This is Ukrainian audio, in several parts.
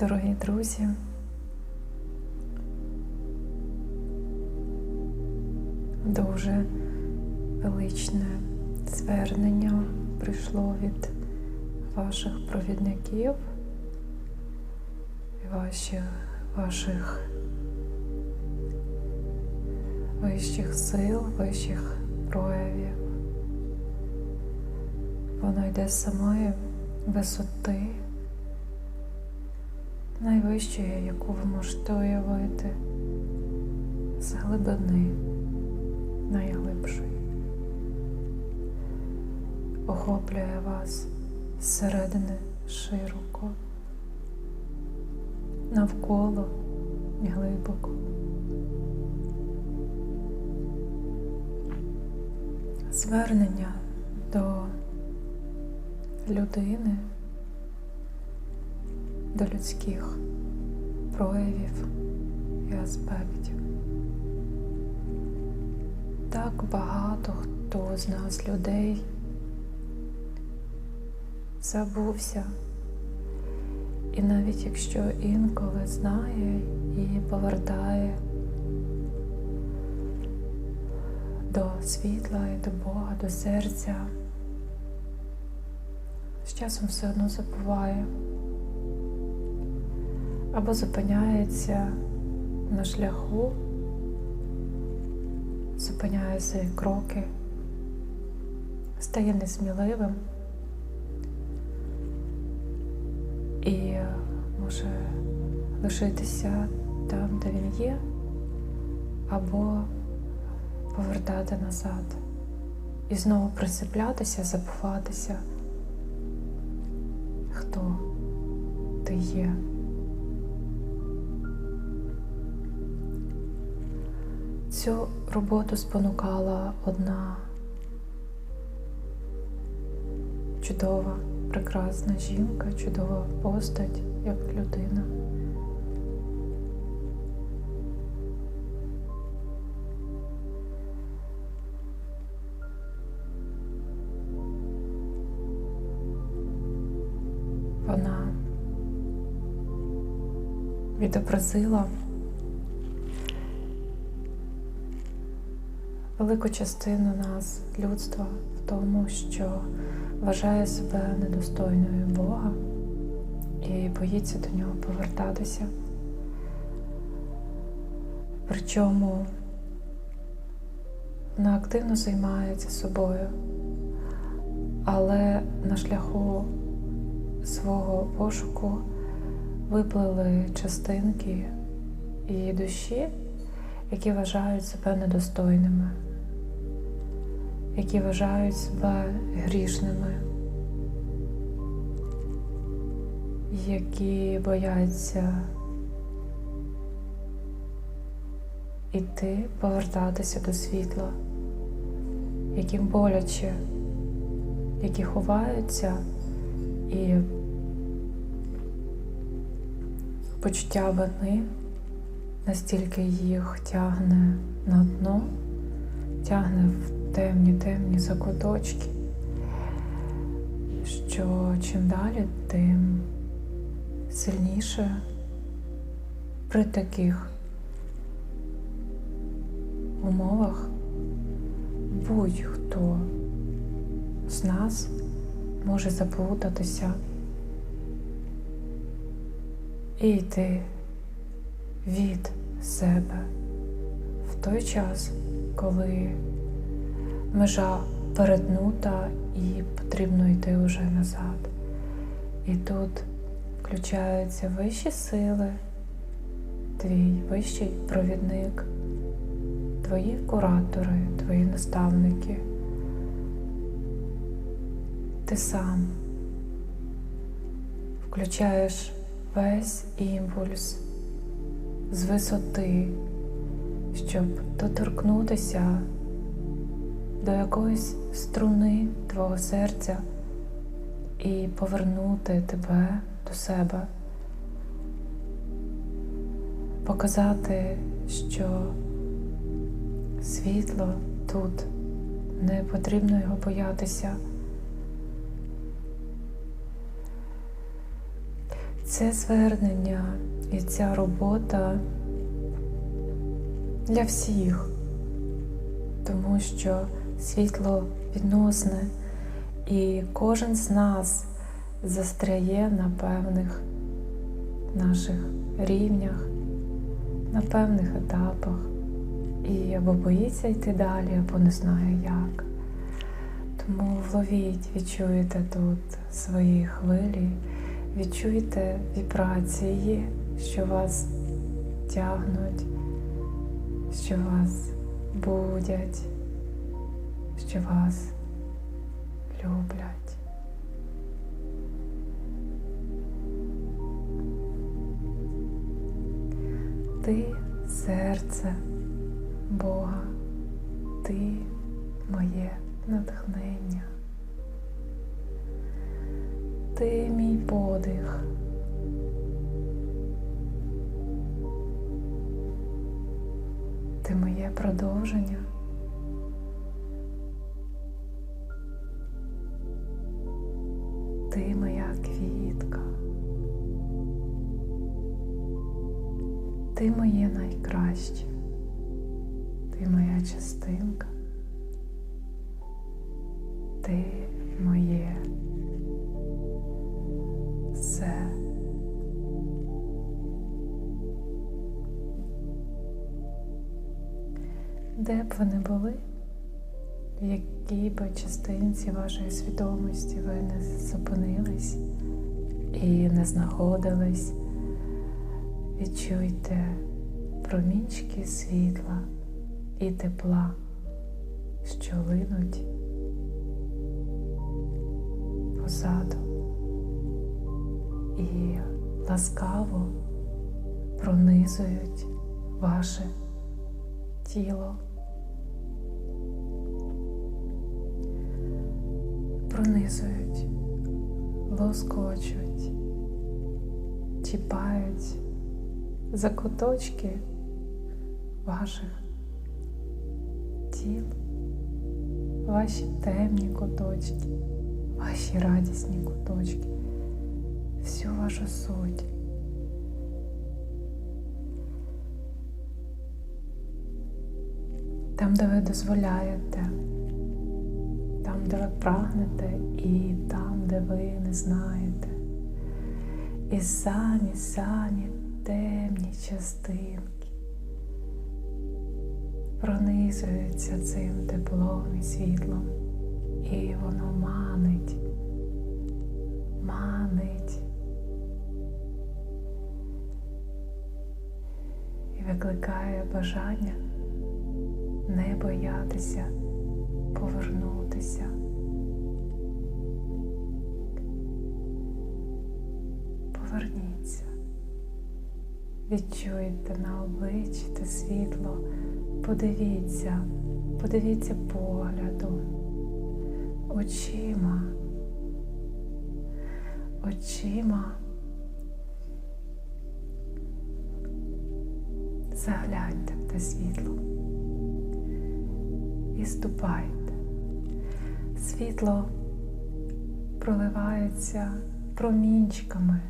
Дорогі друзі, дуже величне звернення прийшло від ваших провідників, ваших, ваших вищих сил, вищих проявів. Воно йде з самої висоти, найвищої, яку ви можете уявити, з глибини найглибшої. Охоплює вас зсередини широко, навколо і глибоко. Звернення до людини, до людських проявів і аспектів. Так багато хто з нас людей забувся. І навіть якщо інколи знає і повертає до світла і до Бога, до серця, з часом все одно забуває або зупиняється на шляху, зупиняє свої кроки, стає несміливим і може лишитися там, де він є, або повертати назад і знову присиплятися, забуватися, хто ти є. Цю роботу спонукала одна чудова, прекрасна жінка, чудова постать як людина. Вона відобразила велику частину нас, людства, в тому, що вважає себе недостойною Бога і боїться до нього повертатися. Причому вона активно займається собою, але на шляху свого пошуку виплили частинки її душі, які вважають себе недостойними, які вважають себе грішними, які бояться іти, повертатися до світла, яким боляче, які ховаються і почуття вини настільки їх тягне на дно, тягне в темні темні закуточки, що чим далі, тим сильніше при таких умовах будь-хто з нас може заплутатися і йти від себе в той час, коли межа перетнута і потрібно йти вже назад. І тут включаються вищі сили, твій вищий провідник, твої куратори, твої наставники. Ти сам включаєш весь імпульс з висоти, щоб доторкнутися до якоїсь струни твого серця і повернути тебе до себе, показати, що світло тут, не потрібно його боятися. Це звернення і ця робота для всіх, тому що світло відносне, і кожен з нас застряє на певних наших рівнях, на певних етапах, і або боїться йти далі, або не знає як. Тому вловіть, відчуєте тут свої хвилі, відчуйте вібрації, що вас тягнуть, що вас будять, що вас люблять. Ти серце Бога, ти моє натхнення. Ти мій подих. Продовження. Ти моя квітка. Ти моє найкраще. Ти моя частинка. Ти не були, в якій би частинці вашої свідомості ви не зупинились і не знаходились, відчуйте промінчики світла і тепла, що линуть позаду. І ласкаво пронизують ваше тіло, пронизують, лоскочуть, чіпають за куточки ваших тіл, ваші темні куточки, ваші радісні куточки, всю вашу суть. Там, де ви дозволяєте, де ви прагнете, і там, де ви не знаєте. І самі, самі темні частинки пронизуються цим теплом і світлом, і воно манить, манить. І викликає бажання не боятися повернутися. Поверніться, відчуйте на обличчі те світло, подивіться, подивіться поглядом, очима, очима. Загляньте в те світло і ступайте. Світло проливається промінчиками,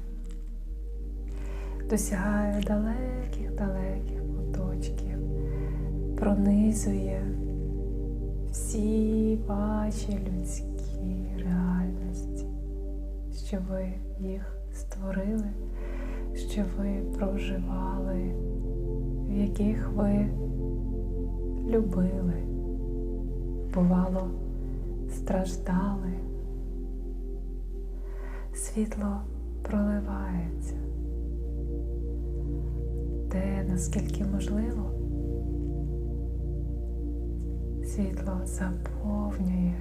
досягає далеких-далеких куточків, пронизує всі ваші людські реальності, що ви їх створили, що ви проживали, в яких ви любили. Бувало, страждали. Світло проливається, де, наскільки можливо, світло заповнює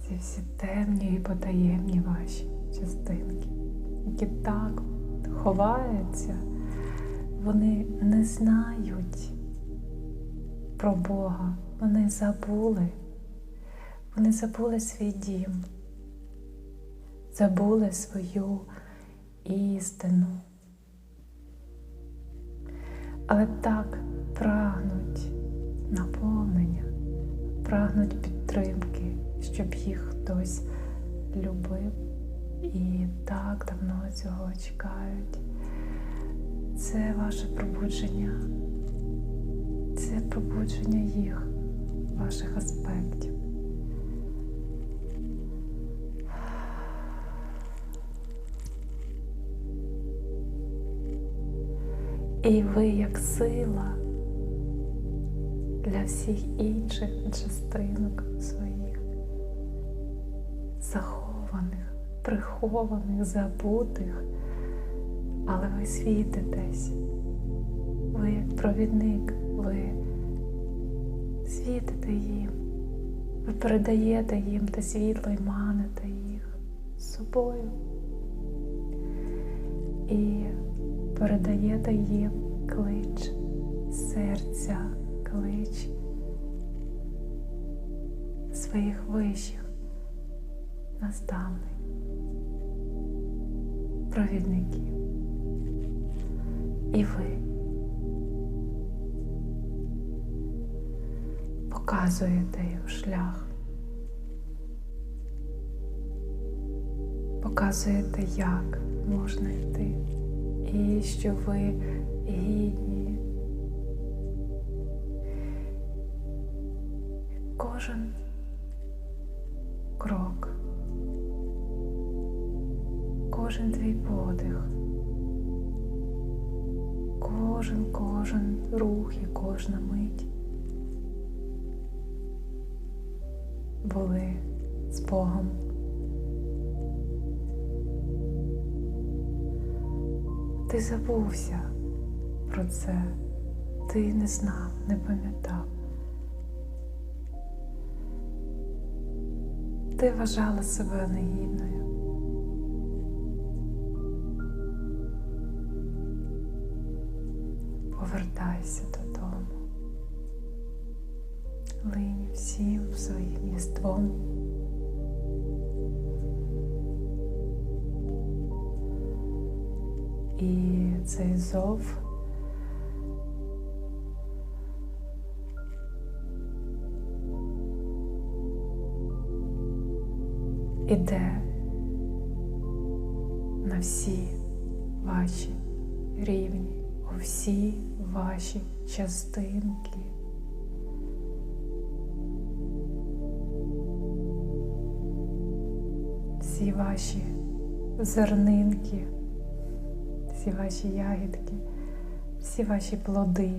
ці всі темні і потаємні ваші частинки, які так ховаються, вони не знають про Бога. Вони забули, вони забули свій дім, забули свою істину. Але так прагнуть наповнення, прагнуть підтримки, щоб їх хтось любив, і так давно цього чекають. Це ваше пробудження, це пробудження їх, ваших аспектів. І ви як сила для всіх інших частинок своїх, захованих, прихованих, забутих, але ви світитесь, ви як провідник, ви світите їм, ви передаєте їм те світло і маните їх з собою. І передаєте їм клич серця, клич своїх вищих наставник, провідників. І ви показуєте їм шлях, показуєте, як можна йти. І що ви гідні. Кожен крок, кожен твій подих, кожен, кожен рух і кожна мить були з Богом. Ти забувся про це, ти не знав, не пам'ятав. Ти вважала себе негідною. Повертайся додому, линь всім своїм єством. І цей зов Всі ваші зернинки всі ваші ягідки, всі ваші плоди.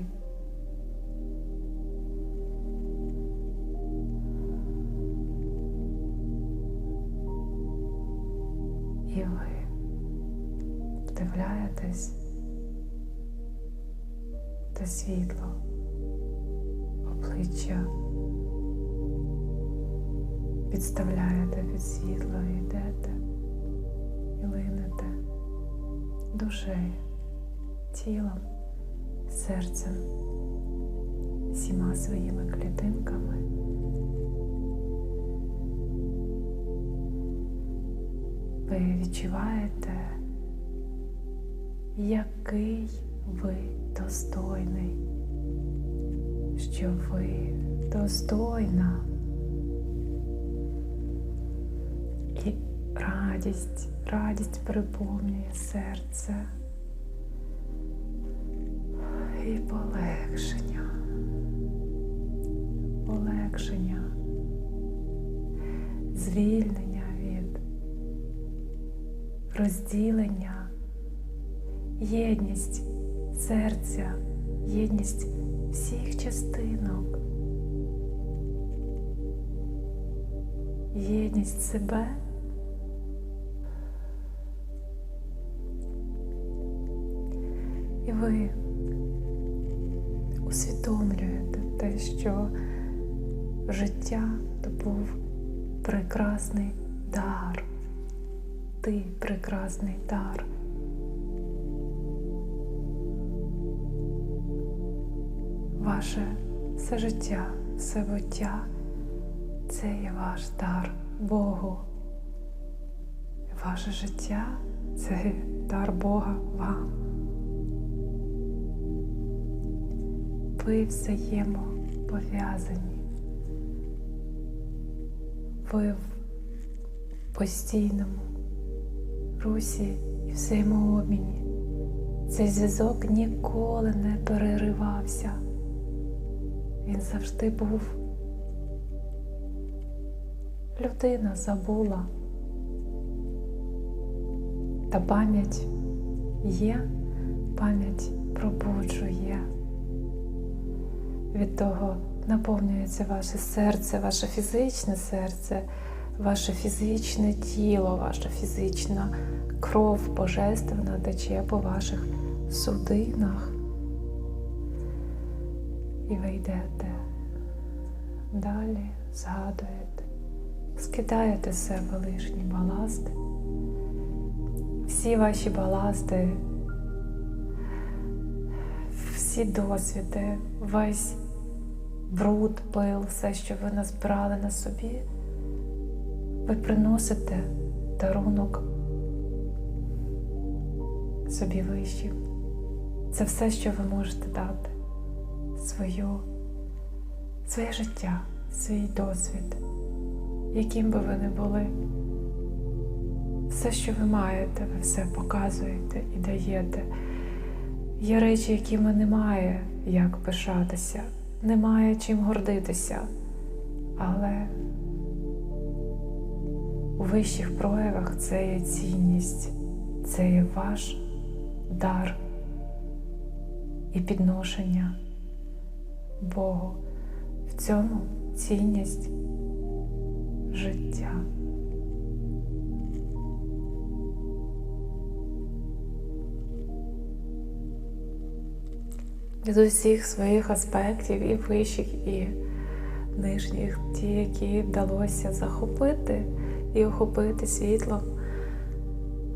Душею, тілом, серцем, всіма своїми клітинками. Ви відчуваєте, який ви достойний, що ви достойна. Радість, радість переповнює серце. І полегшення, полегшення, звільнення від розділення, єдність серця, єдність всіх частинок, єдність себе. Ви усвідомлюєте те, що життя то був прекрасний дар. Ти прекрасний дар. Ваше все життя, все буття це є ваш дар Богу. Ваше життя це дар Бога вам. Ви взаємопов'язані. Ви в постійному русі і взаємообміні. Цей зв'язок ніколи не переривався. Він завжди був. Людина забула. Та пам'ять є, пам'ять пробуджує. Від того наповнюється ваше серце, ваше фізичне серце, ваше фізичне тіло, ваша фізична кров божественна тече по ваших судинах. І ви йдете далі, згадуєте, скидаєте з себе лишні баласти. Всі ваші баласти, всі досвіди, весь бруд, пил, все, що ви назбирали на собі, ви приносите дарунок собі вищим. Це все, що ви можете дати, свою, своє життя, свій досвід, яким би ви не були. Все, що ви маєте, ви все показуєте і даєте. Є речі, якими немає як пишатися, немає чим гордитися, але у вищих проявах це є цінність, це є ваш дар і підношення Богу. В цьому цінність життя. Від усіх своїх аспектів і вищих, і нижніх, ті, які вдалося захопити і охопити світлом,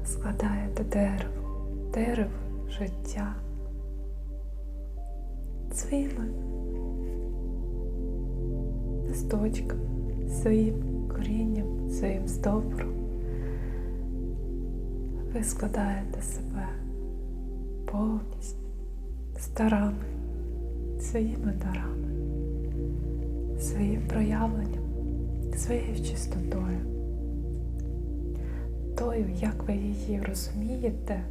складаєте дерево, дерево життя, світле, листочка своїм корінням, своїм стовбуром. Ви складаєте себе повністю старами, своїми дарами, своїм проявленням, своєю чистотою, тою, як ви її розумієте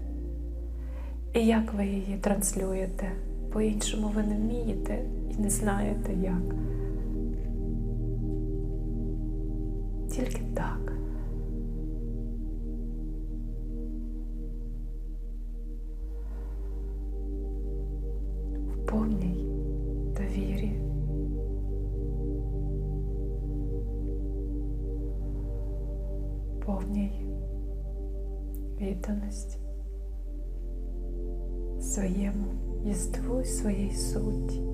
і як ви її транслюєте. По-іншому ви не вмієте і не знаєте як. Повній довірі. Повній відданості своєму єству і своїй суті.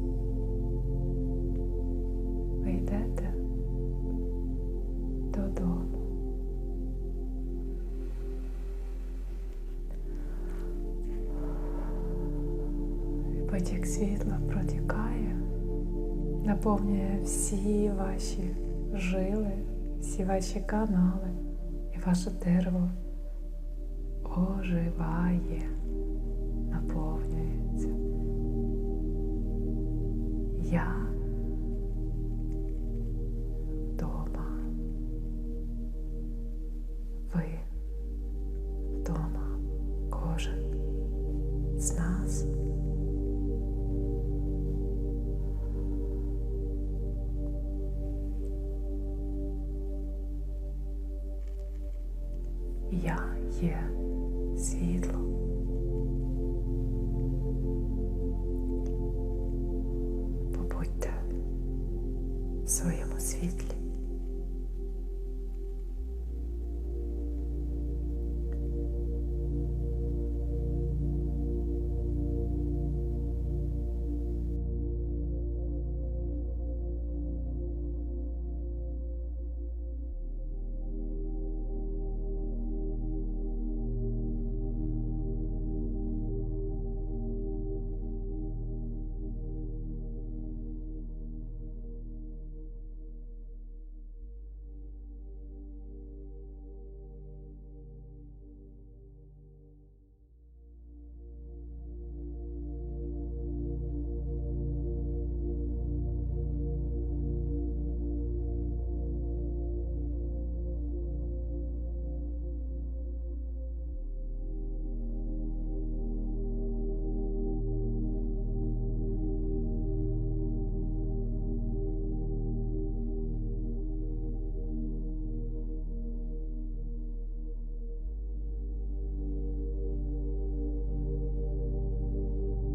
Всі ваші жили, всі ваші канали і ваше дерево оживає, наповнюється. Я